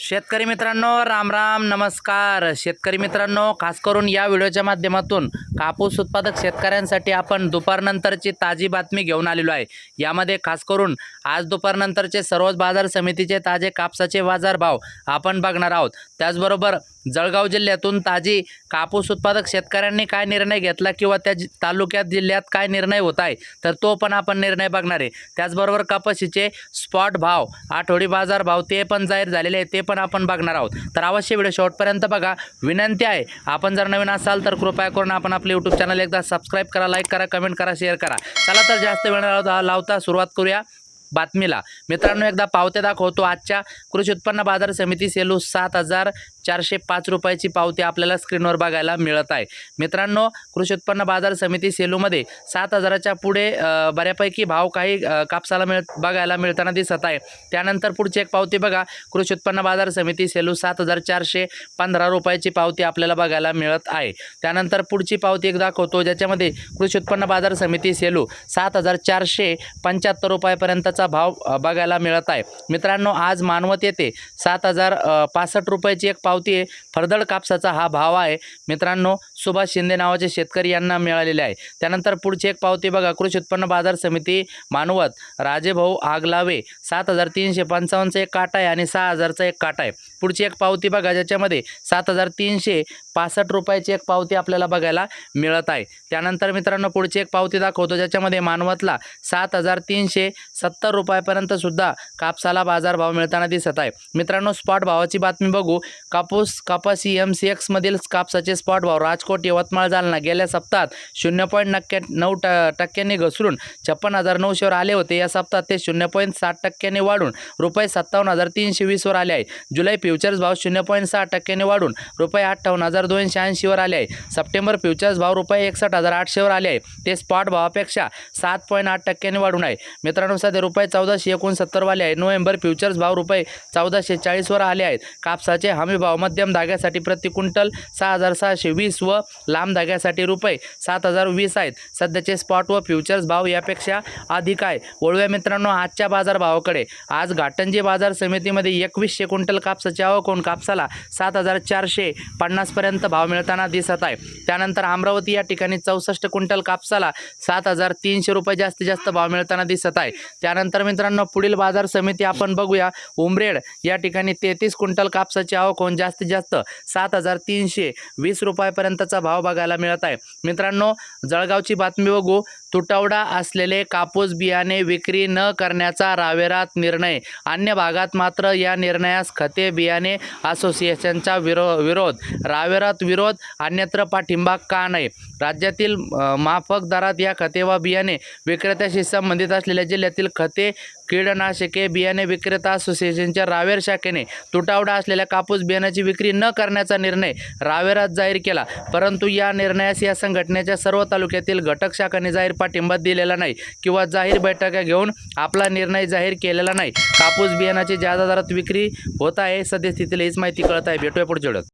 शेतकरी मित्रांनो राम राम नमस्कार. शेतकरी मित्रांनो खास करून या व्हिडिओच्या माध्यमातून कापूस उत्पादक शेतकऱ्यांसाठी आपण दुपारनंतरची ताजी बातमी घेऊन आलेलो आहे. यामध्ये खास करून आज दुपारनंतरचे सर्वच बाजार समितीचे ताजे कापसाचे बाजारभाव आपण बघणार आहोत. त्याचबरोबर जळगाव जिल्ह्यातून ताजी कापूस उत्पादक शेतकऱ्यांनी काय निर्णय घेतला किंवा त्या तालुक्यात जिल्ह्यात काय निर्णय होत आहे तर तो पण आपण निर्णय बघणार आहे. त्याचबरोबर कपाशीचे स्पॉट भाव आठवडी बाजार भाव ते पण जाहीर झालेले आहे ते पण आपण बघणार आहोत. तर अवश्य व्हिडिओ शेवटपर्यंत बघा. विनंती आहे आपण जर नवीन असाल तर कृपया करून आपण आपले यूट्यूब चॅनल एकदा सबस्क्राईब करा लाईक करा कमेंट करा शेअर करा. चला तर जास्त वेळ लावता लावता सुरुवात करूया बातमीला. मित्रांनो एकदा पावते दाखवतो. आजच्या कृषी उत्पन्न बाजार समिती सेलू सात हजार चारशे पाच रुपयाची पावती आपल्याला स्क्रीनवर बघायला मिळत आहे. मित्रांनो कृषी उत्पन्न बाजार समिती सेलूमध्ये सात हजाराच्या पुढे बऱ्यापैकी भाव काही कापसाला मिळ बघायला मिळताना दिसत आहे. त्यानंतर पुढची एक पावती बघा. कृषी उत्पन्न बाजार समिती सेलू सात हजार चारशे पंधरा रुपयाची पावती आपल्याला बघायला मिळत आहे. त्यानंतर पुढची पावती एक दाखवतो ज्याच्यामध्ये कृषी उत्पन्न बाजार समिती सेलू सात हजार चारशे पंच्याहत्तर रुपयापर्यंतचा भाव बघायला मिळत आहे. मित्रांनो आज मानवत येथे सात हजार पासष्ट रुपयाची एक पावती आहे. फरदड कापसाचा हा भाव आहे. मित्रांनो सुभाष शिंदे नावाचे शेतकरी यांना मिळालेले आहे. त्यानंतर पुढची एक पावती बघा. कृषी उत्पन्न बाजार समिती मानवत राजेभाऊ आगलावे सात हजार तीनशे पंचावन्नचा एक काटा आहे आणि सहा हजारचा एक काटा आहे. पुढची एक पावती बघा ज्याच्यामध्ये सात हजार तीनशे पासष्ट रुपयाची एक पावती आपल्याला बघायला मिळत आहे. त्यानंतर मित्रांनो पुढची एक पावती दाखवतो ज्याच्यामध्ये मानवतला सात हजार तीनशे सत्तर रुपयापर्यंत सुद्धा कापसाला बाजारभाव मिळताना दिसत आहे. मित्रांनो स्पॉट भावाची बातमी बघू. काप कापूस कापासी एम सी एक्समधील कापसाचे स्पॉट भाव राजकोट यवतमाळ जालना गेल्या सप्ताहात शून्य पॉईंट नक्क्या नऊ ट टक्क्यांनी घसरून छप्पन हजार नऊशेवर आले होते. या सप्ताहात ते शून्य पॉईंट साठ टक्क्यांनी वाढून रुपये सत्तावन्न हजार तीनशे वीसवर आले आहे. जुलै फ्युचर्स भाव शून्य पॉईंट सहा टक्क्यांनी वाढून रुपये अठ्ठावन्न हजार दोनशे ऐंशीवर आले आहे. सप्टेंबर फ्युचर्स भाव रुपये एकसष्ट हजार आठशेवर आले आहे. ते स्पॉट भावापेक्षा सात पॉईंट आठ टक्क्यांनी वाढून आहे. मित्रांनो सध्या रुपये चौदाशे एकोणसत्तरवाले आहे. नोव्हेंबर फ्युचर्स भाव रुपये चौदाशे चाळीसवर आले आहेत. कापसाचे हमी भाव मध्यम धाग्यासाठी प्रति क्विंटल सहा हजार सहाशे वीस व लांब धाग्यासाठी रुपये सात हजार वीस आहेत. सध्याचे स्पॉट व फ्युचर्स भाव यापेक्षा अधिक आहे. वळूया मित्रांनो आजच्या बाजार भावाकडे आज घाटंजी बाजार समितीमध्ये एकवीसशे क्विंटल कापसाची आवक होऊन कापसाला सात हजार चारशे पन्नासपर्यंत भाव मिळताना दिसत आहे. त्यानंतर अमरावती या ठिकाणी चौसष्ट क्विंटल कापसाला सात हजार तीनशे रुपये जास्तीत जास्त भाव मिळताना दिसत आहे. त्यानंतर मित्रांनो पुढील बाजार समिती आपण बघूया. उमरेड या ठिकाणी तेहतीस क्विंटल कापसाची आवक होऊन जास्तीत जास्त सात हजार तीनशे वीस रुपयापर्यंतचा भाव बघायला मिळत आहे. मित्रांनो जळगावची बातमी बघू. तुटवडा असलेले कापूस बियाणे विक्री न करण्याचा रावेरात निर्णय. अन्य भागात मात्र या निर्णयास खते बियाणे असोसिएशनचा विरो विरोध. रावेरात विरोध अन्यत्र पाठिंबा का नाही? राज्यातील माफक दरात या खते व बियाणे विक्रेत्याशी संबंधित असलेल्या जिल्ह्यातील खते कीडनाशके बियाणे विक्रेता असोसिएशनच्या रावेर शाखेने तुटवडा असलेल्या कापूस बियाणे बियाण्याची विक्री न करण्याचा निर्णय रावेरात जाहीर केला. परंतु या निर्णयास या संघटनेच्या सर्व तालुक्यातील घटक शाखांनी जाहीर पाठिंबा दिलेला नाही किंवा जाहीर बैठका घेऊन आपला निर्णय जाहीर केलेला नाही. कापूस बियाणाची जादा दरात विक्री होत आहे. सद्यस्थितीला हीच माहिती कळत आहे. भेटूया पुढच्या